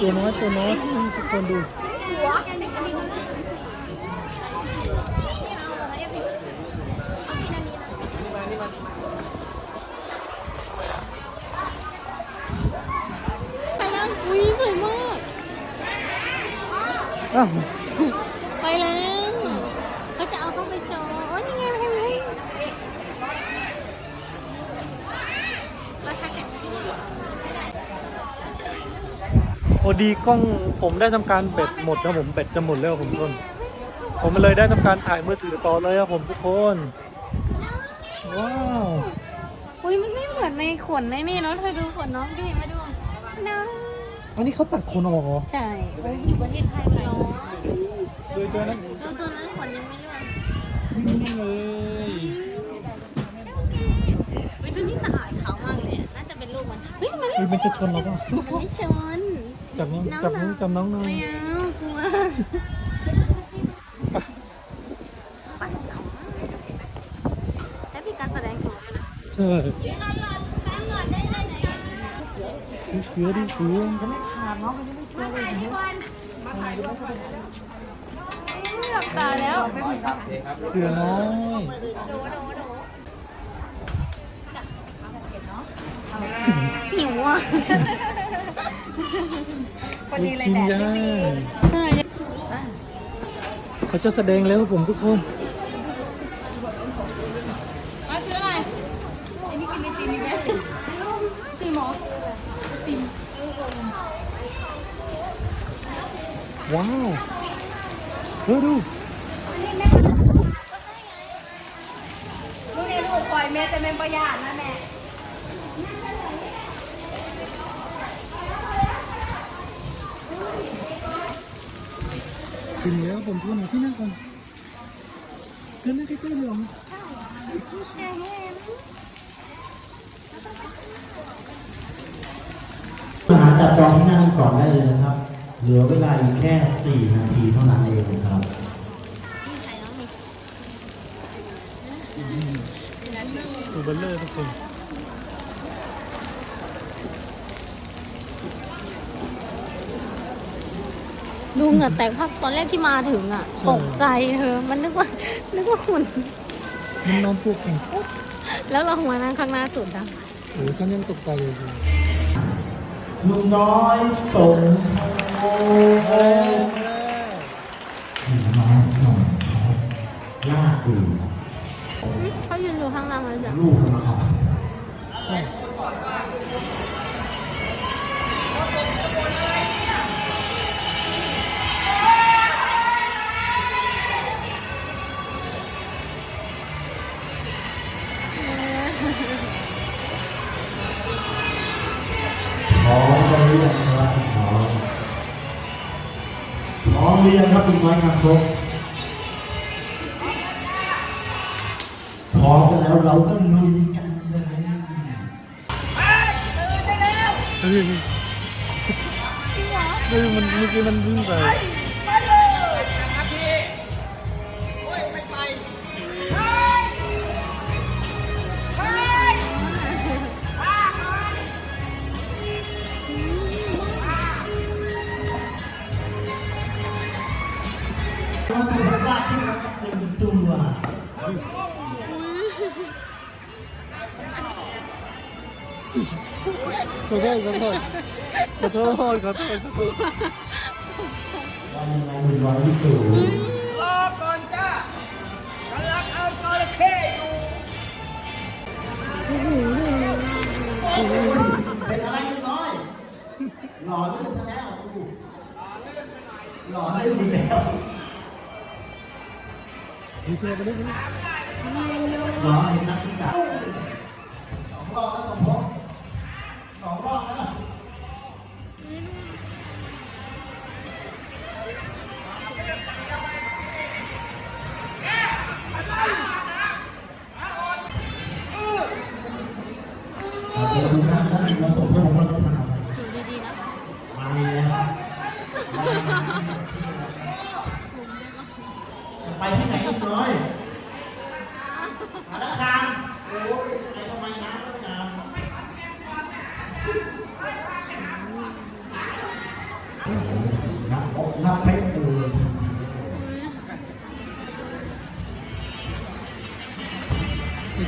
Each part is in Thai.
ตัวน้อยตัวน้อยทุกคนดูไปแล้วอุ้ยสวยมากอ้าว ไปแล้วก็จะเอาเข้าไปโชว์โอ้ยนี่ไงมาทางนี้ราคาแข่งที่ พ อดีกล้องผมได้ทำการแบตหมดนะผมแบตจะหมดแล้วผมทุกคน ผมเลยได้ทำการถ่ายมือถือต่อเลยครับผมทุกคน ว้าวอุ้ยมันไม่เหมือนในขนในนี่เนาะเธอดูขนน้องดิมาดูน้องอันนี้เขาตัดขนออกเหรอ ใช่โอ้ยอยู่ประเทศไทยเลยเนาะเคยเจอนะแล้วตัวนั้นขนยังไม่ร่วงนี่เลยเฮ้ยตัวนี้สะอาดขาวมากเลยอะน่าจะเป็นลูกมันเฮ้ยมันเฮ้ยมันจะชนเราป่ะมันไม่ชน จับน้องจับน้องจับน้องหน่อยไม่เอากลัวปัดสองแล้วมีการแสดงโชว์ด้วยนะใช่ดูเสือดูเสือหลับตาแล้วเสือน้อยหิวอะ ลูกชิ้นย่างใช่เขาจะแสดงแล้วครับผมทุกคนมาซื้ออะไรอันนี้กินไอติมอีกแล้วติมหรอติมว้าวเฮ้ยดูลูกนี่ลูกปล่อยแม่แต่แม่ประหยัดนะแม่ ถึงแล้วผมทุกคนหาที่นั่งก่อนเดินนั่งใกล้ๆเลยเหรอมาจับจองที่นั่งก่อนได้เลยนะครับ เหลือเวลาอีกแค่ 4 นาทีเท่านั้นเองนะครับตัวเบลเลอร์ทุกคน ดูเหงื่อแตกภาพตอนแรกที่มาถึงอะตกใจเธอมันนึกว่านึกว่าหุ่นมันนอนตัวแข็งโอ๊ะแล้วเรามานั่งข้างหน้าสุดอะโอ้ยฉันยังตกใจเลยคุณลุงน้อยสมโอ้โหน้องหน่อยลากดูเขายืนอยู่ข้างล่างเลยจ้ะ หรือยังครับลุงน้อยครบชกพร้อมกันแล้วเราก็ลุยกันเลยเฮ้ยเฮ้ยมันเมื่อกี้มันวิ่งไป ขอโทษขอโทษขอโทษขอโทษขอโทษว่ายังไงคุณร้อยที่สูงรอก่อนจ้ากำลังเอาจระเข้อยู่เป็นอะไรคุณน้อยหล่อลื่นซะแล้วกูหล่อลื่นอีกแล้วดีเจไปเลยหล่อไอ้นักศึกษา เราส่งเขาบอกว่าต้ทำอะไรสูดีๆนะคะมาแล้วไปที่ไหนอีกน้อยมาแล้วคามโอ้ยไปทำไมน้ำก็ล้วคามนักนับให้ดูเลย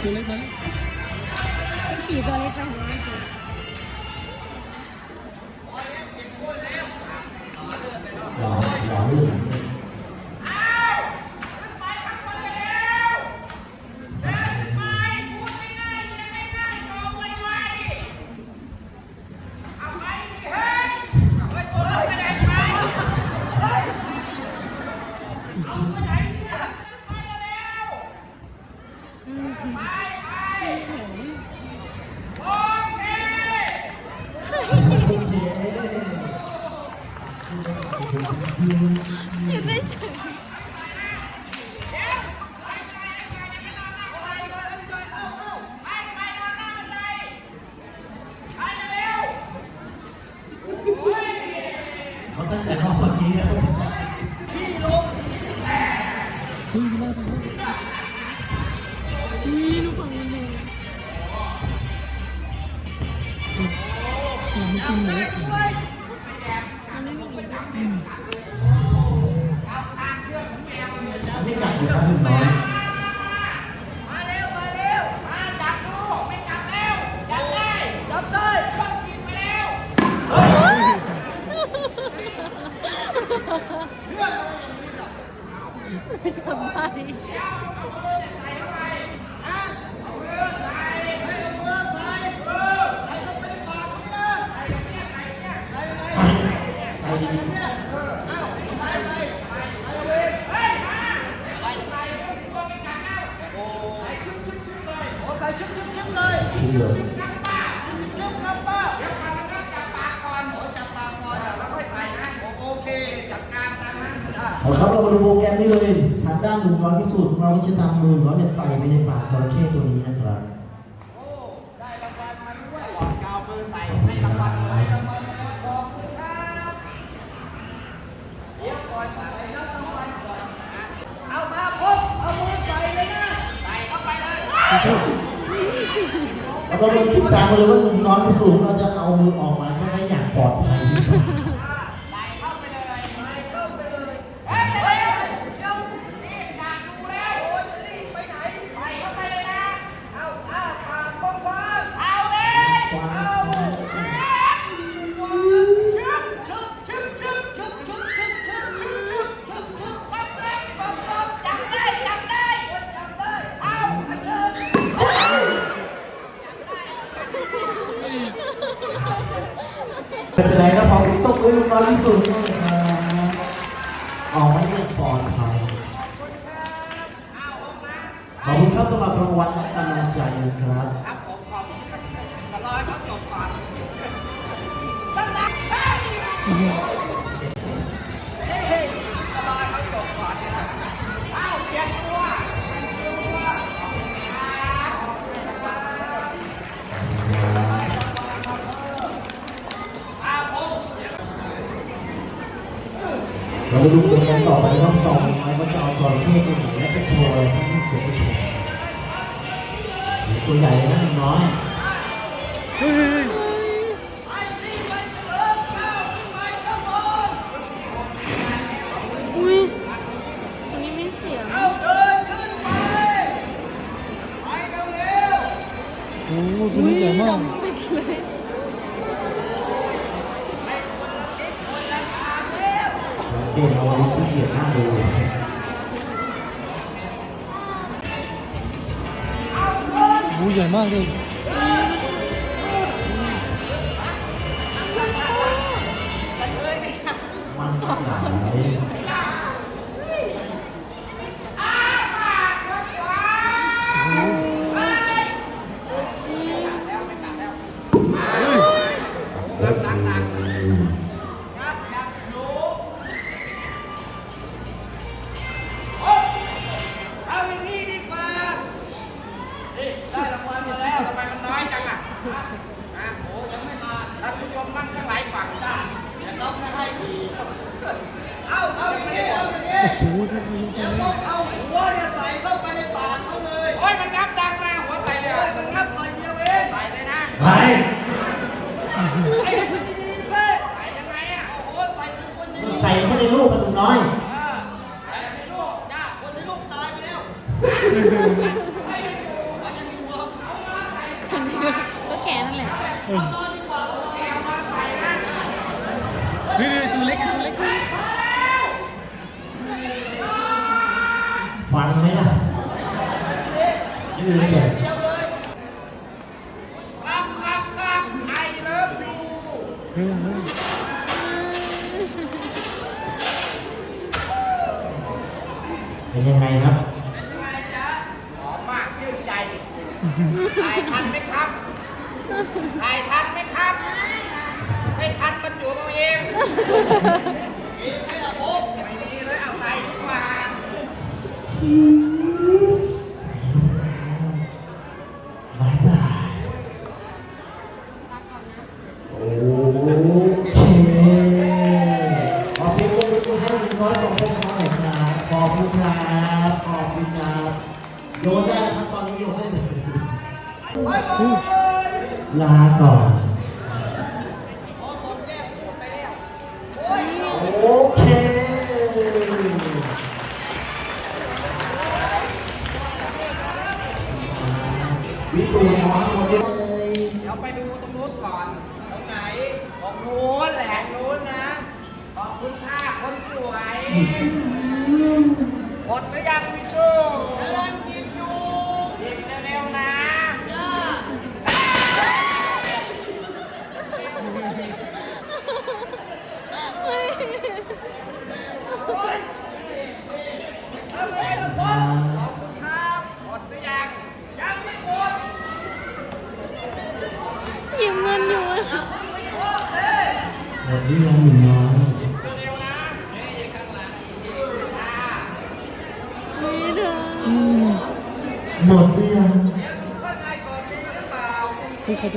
ตัวเล็กไหมขี่ตัวเล็กไปเลย นี่ลูกของมันเลยอะมันกินหมู ที่เลยเอาครับเรามาดูโปรแกรมนี้เลย ทางด้านหนุ่มร้อที่สูจน์เราจะทำมือร้อนเนี่ยใส่ไปในปากจระเข้ตัวนี้นะครับ เราเลยคิดตามไปเลยว่าหนุ่มน้อยสูงเราจะเอามือออกมาให้ได้อย่างปลอดภัยที่สุด เป็นไรครับขอตบมือน้องที่สุด้อยอุ้ยตรงนี้ไม่เสียงโอ้ยคุณเสียงมาก ปิดเลยดูเรา ใหญ่มากเลยสองคน เป็นยังไงครับ เฮ้ยเขา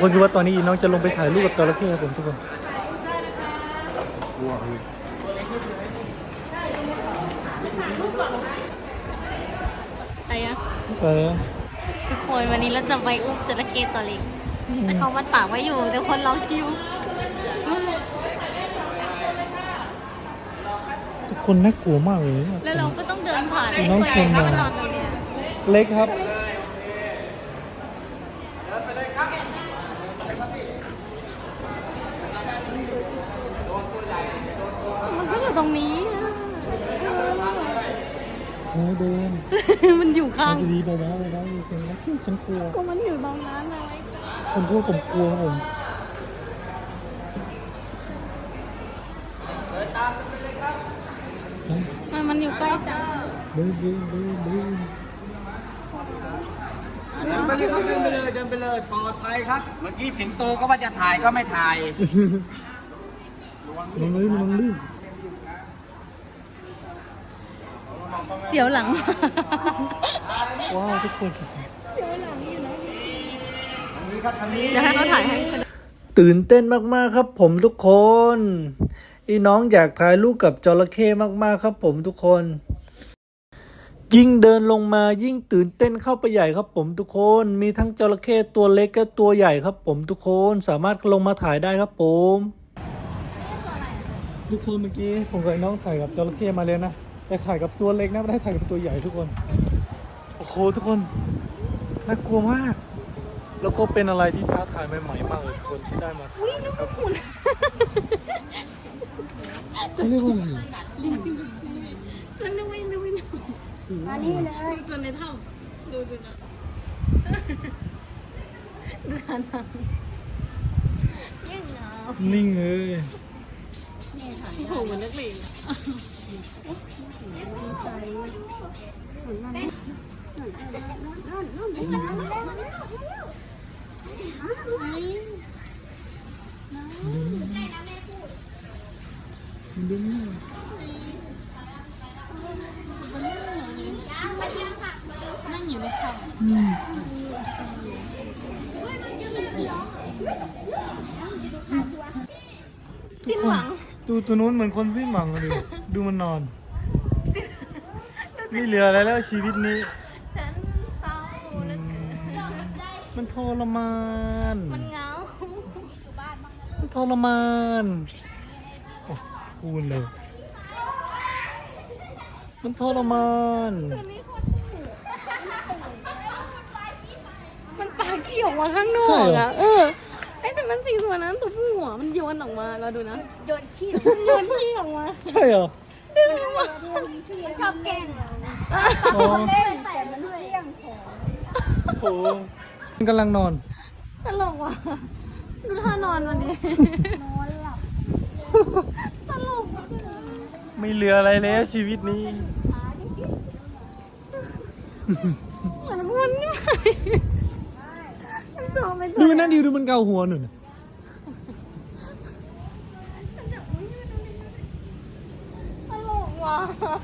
คนคือว่าตอนนี้น้องจะลงไปถ่ายรูปกับจระเข้ครับผมทุกคนอะไรอะเออทุกคนวันนี้เราจะไปอุ้มจระเข้ตัวเล็กแต่เขามัดปากไว้อยู่แต่คนรอคิว ทุกคนน่ากลัวมากเลยเนี่ยแล้วเราก็ต้องเดินผ่านน้องชมให้มามันนอนตรงเนี้ยเล็กครับ มันก็อยู่ตรงนี้ ใช่ เดินมันอยู่ข้างดีๆเบาๆเบาๆคนรักฉันกลัวก็มันอยู่ตรงนั้นเลยคนกลัวผมกลัวครับผมมันมันอยู่ใกล้จังเดินเดินเดินเดินเดินไปเลยครับเดินไปเลยเดินไปเลยปลอดภัยครับ เมื่อกี้สิงโตก็ว่าจะถ่ายก็ไม่ถ่ายมันลื่นมันลื่น เสียวหลัง ว้าวทุกคนเดี๋ยวให้เขาถ่ายให้ ตื่นเต้นมากๆครับ ผมทุกคนอีน้องอยากถ่ายรูปกับจระเข้มากๆครับ ผมทุกคน ยิ่งเดินลงมายิ่งตื่นเต้นเข้าไปใหญ่ครับ ผมทุกคน มีทั้งจระเข้ตัวเล็กกับตัวใหญ่ครับ ผมทุกคนสามารถลงมาถ่ายได้ครับผม ทุกคนเมื่อกี้ผมกับน้องถ่ายกับจระเข้มาเลยนะ แต่ถ่ายกับตัวเล็กนะไม่ได้ถ่ายกับตัวใหญ่ทุกคน โอ้โหทุกคนน่ากลัวมาก แล้วก็เป็นอะไรที่ท้าทายใหม่ๆมากเลยทุกคนที่ได้มาอุ้ยนึกว่าหุ่นเขาเรียกว่าอะไรจนนึกว่านึกว่ามานี่เลยจนในถ้ำดูดูนะดูทานางยิ่งเหงานิ่งเลยโอ้โหเหมือนนักเรียน มันดึงนี่นั่งอยู่ในถ้ำอืมสิ้นหวัง ดูตัวนู้นเหมือนคนสิ้นหวังเลย ดูมันนอน ไม่เหลืออะไรแล้วชีวิตนี้ ฉันเศร้าเหลือเกินมันทรมาน มันเหงามันทรมานโอ้พูดเลย มันทรมานมันปาขี้ออกมาข้างนอใช่กเหรออะเออไอ้แต่มันสีตัวนั้นตัวผู้หัวมันโยนออกมาเราดูนะ โยนขี้มันโยนขี้ออกมา ใช่เหรอ ดึงมามันชอบแกล้งเรานะอ๋อเล่นแต่มันเลี้ยงของโอ้มันกำลังนอน ตลกว่ะดูท่านอนวันนี้ นอนหลับ ตลกอะไม่เหลืออะไรแล้วชีวิตนี้ เหมือนมันนี่มันจอไม่ดูนั่นดิดูมันเกาหัวหนึ่ง ต ลกว่ะ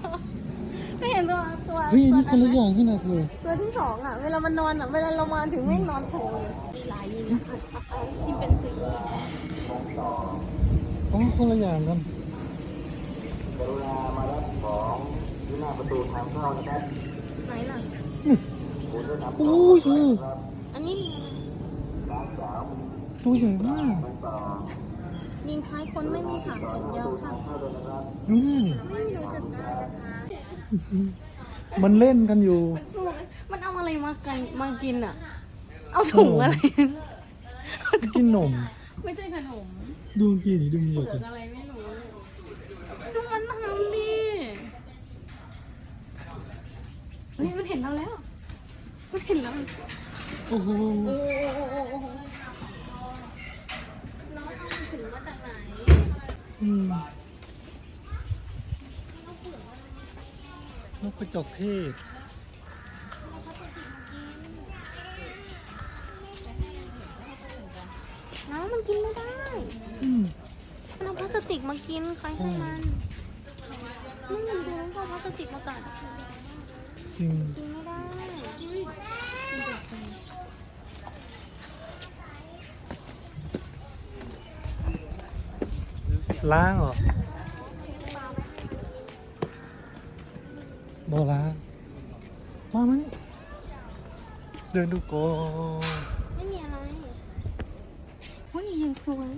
ก็เห็นตัวตัวเฮ้ยนี่คนละอย่างที่นะเธอตัวที่สองอะ เวลามันนอนอะ เวลาเรามาถึงไม่งนอนโถเลยหลายยินที่เป็นสีอ๋อคนละอย่างกันไหนล่ะโอ้ยเธออันนี้ลิงตัวใหญ่มาก ลิงคล้ายคนไม่มีขาแขนยาวค่ะดูนี่ ไม่รู้จะมันเล่นกันอยู่ มันเอาอะไรมากันมากินอะ เอาถุงอะไรกินนม ไม่ใช่ขนม ดูมันกินดิดูมันอยากเปลืกิอนกอะไรไม่รู้ดูมันทำดิเฮ้ยมันเห็นเราแล้ว มันเห็นเราโอ้โห โอ้โหโอ้โหโอ้โหน้องเอา ถึงมาจากไหนอืมนกกระจอกเทศน้องมันกินไม่ได้อืมมันเอาพลาสติกมากินใครให้มันนี่มันดูน้องเอาพลาสติกมากัดจริงกินไม่ได้ ล้างเหรอบอล้างมามันเดินดูก่อนไม่มีอะไรเฮ้ยยังสวย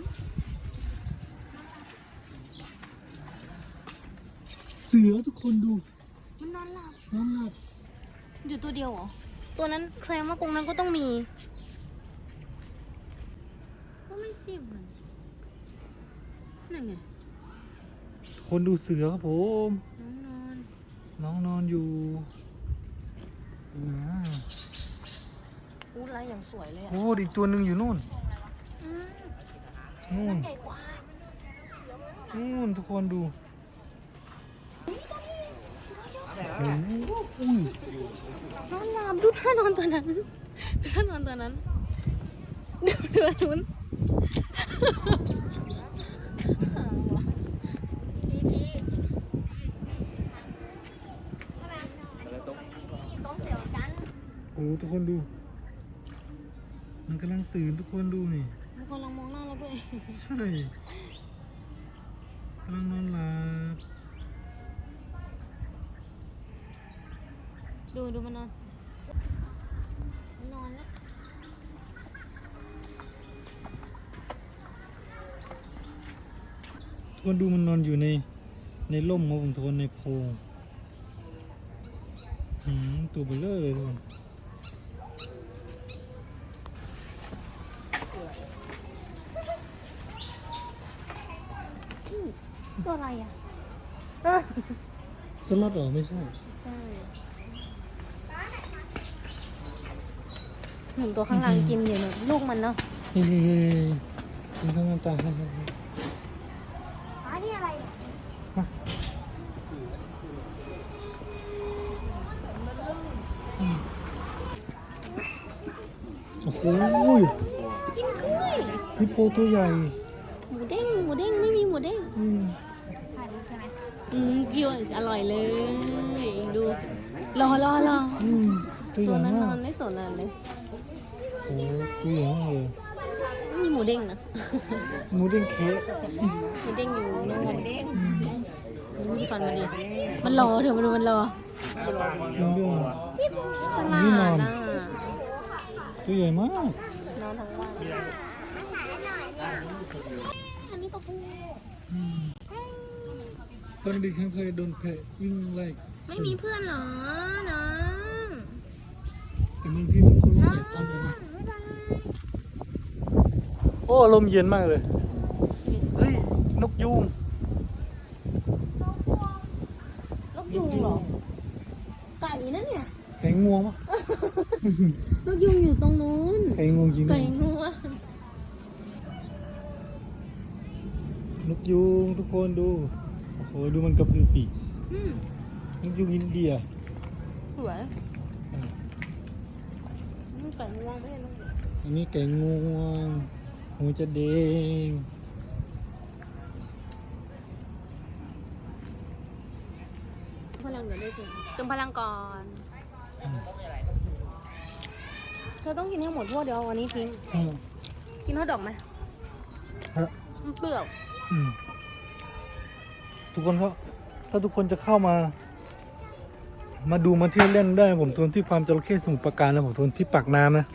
เสือทุกคนดู มันนอนหลับนอนหลับอยู่ตัวเดียวเหรอ ตัวนั้นแสดงว่ากรงนั้นก็ต้องมี ก็ไม่จีบมัน นั่นไงคนดูเสือครับผม น้องนอน น้องนอนอยู่อ่าอู้ไรอย่างสวยเลยอะโอ้อีกตัวหนึ่งอยู่นู่น อืมนู่น ใหญ่กว่า นู่นทุกคนดูโอ้โหอุ้ยนอนหลับดูท่านอนตัวนั้นดูท่านอนตัวนั้น ดูดูอันนู้น ต้องเสียวกัน โอ้ทุกคนดู มันกำลังตื่นทุกคนดูนี่ มันกำลังมองหน้าเราด้วย ใช่กำลังนอนหลับ ดูดูมันนอนมันนอนแล้วทุกคนดูมันนอนอยู่ในในร่มครับผมทุกคนในโพรง อืมตัวเบลเลอร์เลยทุกคน ตัวอะไรอะสล็อตเหรอไม่ใช่ ใช่เห็นตัวข้างล่างกินอยู่เนอะลูกมันเนาะเฮ้ยกินข้างหน้าตาให้ให้ให้อ๋อนี่อะไรอะโอ้โหกินกล้วยฮิปโปตัวใหญ่ หมูเด้งหมูเด้งไม่มีหมูเด้ง อืม ถ่ายรูปใช่ไหม อืมเกี่ยว อร่อยเลย ดู รอรอรออืมตัวใหตัวญ่นั้นนมาอกนไม่สนอะไรเลยโอ้ตัวใหญ่มากเลยไม่มีหมูเด้งนะ หมูเด้งเค้กหมูเด้งอยู่นู่นเด้งดูฟันมันดิมันรอเถอะมาดูมันรอกินด้วยฉลานี่นอนดอะตัวใหญ่มาก นอนทั้งวันอันนี้ตัวผู้ อืม ตอนเด็กฉันเคยโดนแพะวิ่งไล่ไม่มีเพื่อนเหรอน้องแต่บางทีมันคนละสายพันธุ์เลยนะโอ้ลมณ์เย็นมากเลย เฮ้ย นกยูงนกยูงเหรอไก่นั่นเนี่ยไก่งวงปะนกยูงอยู่ตรงนู้น ไก่งวงจริงไหมไก่งวงนกยูงทุกคนดู โอ้โหดูมันกระพือปีกอืมนกยูงอินเดียสวยนี่ไก่งวงไม่ใช่นกยูงอันนี้ไก่งวงหัวจะแดงพลังเดี๋ยวได้ถึงเติมพลังก่อนเธอต้องกินให้หมดเพราะว่าเดี๋ยวเอาวันนี้ทิ้ง อืมกินฮอทดอกไหมฮะมันเปรี้ยวอืม ทุกคนก็ถ้าทุกคนจะเข้ามา มาดูมาเที่ยวเล่นได้ ผมทวนที่ฟาร์มจระเข้สมุทรปราการนะผมทวนที่ปากน้ำนะ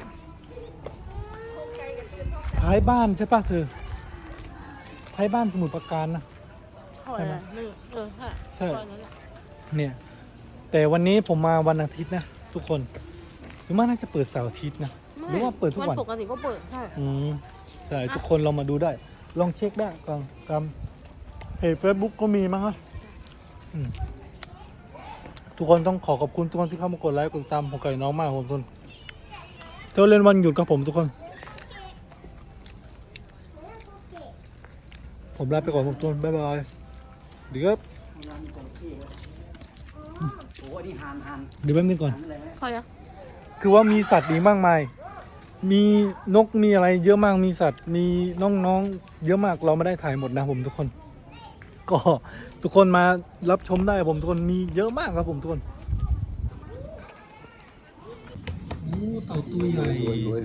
ท้ายบ้านใช่ปะเธอท้ายบ้านสมุทรปราการนะอร่อยเลยนี่เออใช่ใช่อร่อยนั่นแหละเนี่ย แต่วันนี้ผมมาวันอาทิตย์นะ ทุกคนหรือว่าน่าจะเปิดเสาร์อาทิตย์นะ หรือว่าเปิดทุกวัน ปกติก็เปิดใช่ อืมใช่ทุกคนเรามาดูได้ ลองเช็คได้ก่อนตามเพ จเฟซบุ๊กก็มีมั้งฮะอืมทุกคนต้องขอขอบคุณทุกคนที่เข้ามากดไลค์กดติดตามผมไก่น้องมากผมทุกคนเที่ยวเล่นวันหยุดกับผมทุกคน ผมลาไปก่อนผมทุกคนบ๊ายบายเดี๋ยวครับโอ้ยนี่หันหันเดี๋ยวแป๊บนึงก่อนพอยังคือว่ามีสัตว์ดีมากมาย มีนกมีอะไรเยอะมากมีสัตว์ มีน้องๆ เยอะมากเราไม่ได้ถ่ายหมดนะผมทุกคน ก็ทุกคนมารับชมได้ผมทุกคนมีเยอะมากครับผมทุกคนโอ้เต่าตัวใหญ่รวยรวย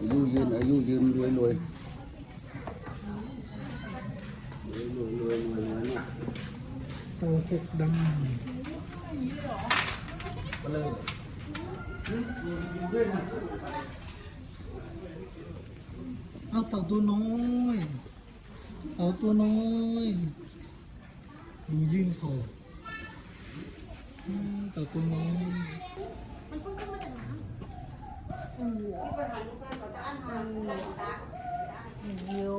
อายุยืนอายุยืนรวยรวยรวยรวยรวยรวยรวยเนี่ยเต่าหกดำเอาเต่าตัวน้อย เต่าตัวน้อยดูยื่นคออืมเต่าตัวน้อยยู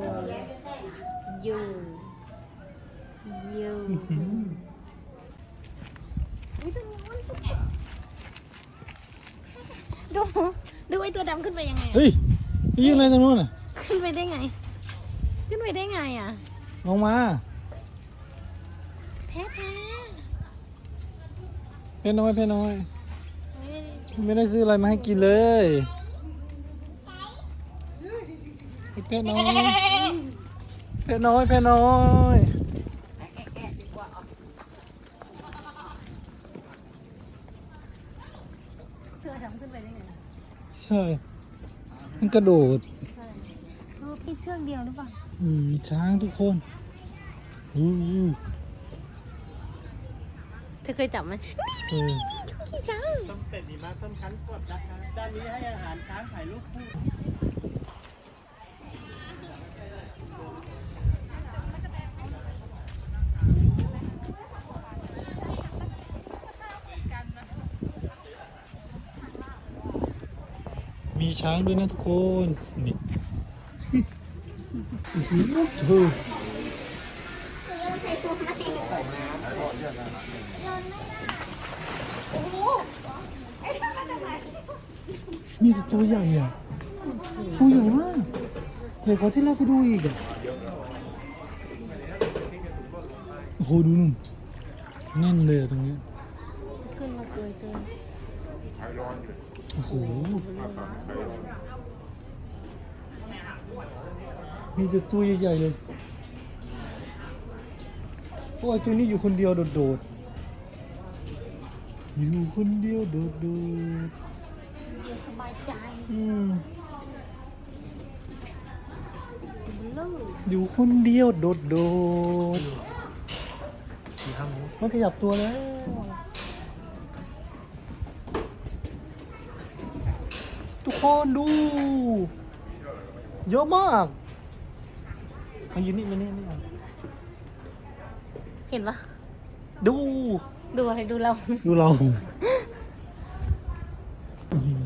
ยูยูดูดูไอตัวดำขึ้นไปยังไงอะเฮ้ยนี่ยืนอะไรตรงนู้นอะขึ้นไปได้ไง ขึ้นไปได้ไงอะ ลงมา แพ้แพ้เพชรน้อยเพชรน้อยไม่ได้ไม่ได้ซื้ออะไรมาให้กินเลยเพชรน้อยเพชรน้อยเพชรน้อยเสื้อดำขึ้นไปได้ไงใช่ มันกระโดด เออพี่เชือกเดียวหรือเปล่า อืมช้างทุกคนอู้หูเธธอเคยจับไหมเออขี้ช้างต้มเป็ดดีมากต้มชั้นกดนะคะด้านนี้ให้อาหารช้างถ่ายรูปคู่มีช้างด้วยนะทุกคนนี่ โอ้โหเธอ โย นใส่ถุงให้โยนไม่ได้โอ้โหไอ้ตัวมันจะไหนนี่แต่ตัวใหญ่อะตัวใหญ่มากใหญ่กว่าที่เราไปดูอีกอะโอ้โหดูนู่นแน่นเลยตรงนี้ ขึ้นมาเกยเกยโอ้โห มีแต่ตัวใหญ่ๆเลยโอ้ยตัวนี้อยู่คนเดียวโดดๆ อยู่คนเดียวโดดเดี๋ยวสบายใจๆอืมเลิกอยู่คนเดียวโดดๆมันขยับตัวแล้วทุกคนดู เยอะมาก มายืนนี่มานี่นี่เอาเห็นปะดู ดูอะไรดูเรา ดูเราอื้อหือ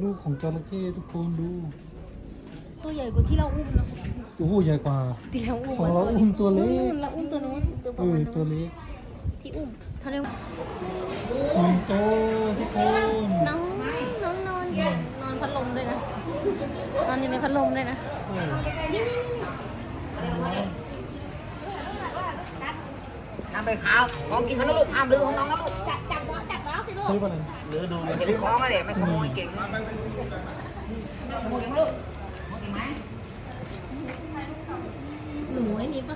ลูกของจระเข้ทุกคนดู ตัวใหญ่กว่าที่เราอุ้มนะโอ้โหใหญ่กว่า ที่เราอุ้มของเราอุ้มตัวเล็ก นู่นเราอุ้มตัวนู้นตัวปเอระมาอณตัวนู้นเล็กที่อุ้มเขาเรียกว่าสิงโตทุกคน น้องน้องนอนอยู่นอนพัดลมด้วยนะนอนอยู่ในพัดลมด้วยนะ น้ำไปขาวของกินเขานะลูกห้ามลือของน้องนะลูกจับจับล้อจับล้อสิลูกเขาเรียกว่าอดูจะลือของอะเด็กไม่ขโมยเก่งนะขโมยเก่งลูกขโมยเก่งไหมหนูไอ้นี้ปะ